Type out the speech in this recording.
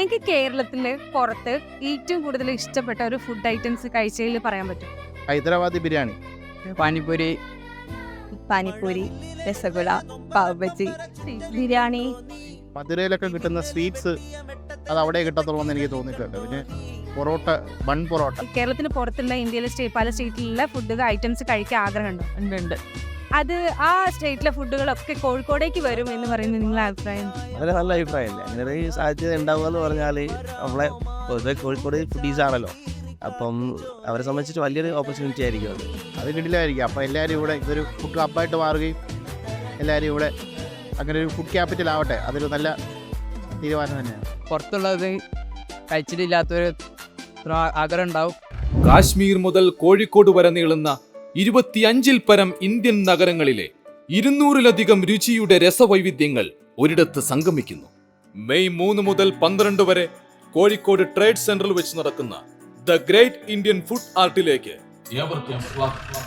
എനിക്ക് കേരളത്തിൽ പുറത്ത് ഏറ്റവും കൂടുതൽ ഇഷ്ടപ്പെട്ട ഒരു ഫുഡ് ഐറ്റംസ് കഴിച്ചതിൽ പറയാൻ പറ്റും? ഹൈദരാബാദി ബിരിയാണി. പാനിപ്പൂരി. പാനിപ്പൂരി രസഗുള പാവ് ബജി ബിരിയാണി. മധുരയിലൊക്കെ കിട്ടുന്ന സ്വീറ്റ്സ് അത് അവിടെ കിട്ടത്തുള്ളൂ എന്ന് എനിക്ക് തോന്നിയിട്ടുണ്ട്. പിന്നെ പൊറോട്ട ബൺ പൊറോട്ട. കേരളത്തിന് പുറത്തുള്ള ഇന്ത്യയിലെ പല സ്റ്റേറ്റിലുള്ള ഫുഡ് ഐറ്റംസ് കഴിക്കാൻ ആഗ്രഹമുണ്ടോ? ഉണ്ട്. അത് ആ സ്റ്റേറ്റിലെ ഫുഡുകളൊക്കെ കോഴിക്കോടേക്ക് വരും എന്ന് പറയുന്നത് നിങ്ങളുടെ അഭിപ്രായം? വളരെ നല്ല അഭിപ്രായമല്ലേ അങ്ങനെ ഒരു സാധ്യത ഉണ്ടാവുക എന്ന് പറഞ്ഞാൽ നമ്മളെ പൊതുവെ കോഴിക്കോട് ഫുഡീസ് ആണല്ലോ. അപ്പം അവരെ സംബന്ധിച്ചിട്ട് വലിയൊരു ഓപ്പർച്യൂണിറ്റി ആയിരിക്കും അത്. അത് കിട്ടില്ലായിരിക്കും അപ്പം എല്ലാവരും ഇവിടെ ഇതൊരു ഫുഡ് ഹബ്ബായിട്ട് മാറുകയും എല്ലാവരും ഇവിടെ അങ്ങനെ ഒരു ഫുഡ് ക്യാപിറ്റൽ ആവട്ടെ. അതൊരു നല്ല തീരുമാനം തന്നെയാണ്. പുറത്തുള്ളത് കഴിച്ചിട്ടില്ലാത്തൊരു ആഗ്രഹം ഉണ്ടാവും. കാശ്മീർ മുതൽ കോഴിക്കോട് വരെ നീളുന്ന ഇരുപത്തിയഞ്ചിൽ പരം ഇന്ത്യൻ നഗരങ്ങളിലെ ഇരുന്നൂറിലധികം രുചിയുടെ രസവൈവിധ്യങ്ങൾ ഒരിടത്ത് സംഗമിക്കുന്നു. മെയ് മൂന്ന് മുതൽ പന്ത്രണ്ട് വരെ കോഴിക്കോട് ട്രേഡ് സെന്ററിൽ വെച്ച് നടക്കുന്ന ദ ഗ്രേറ്റ് ഇന്ത്യൻ ഫുഡ് ആർട്ടിലേക്ക് ഏവർക്കും സ്വാഗതം.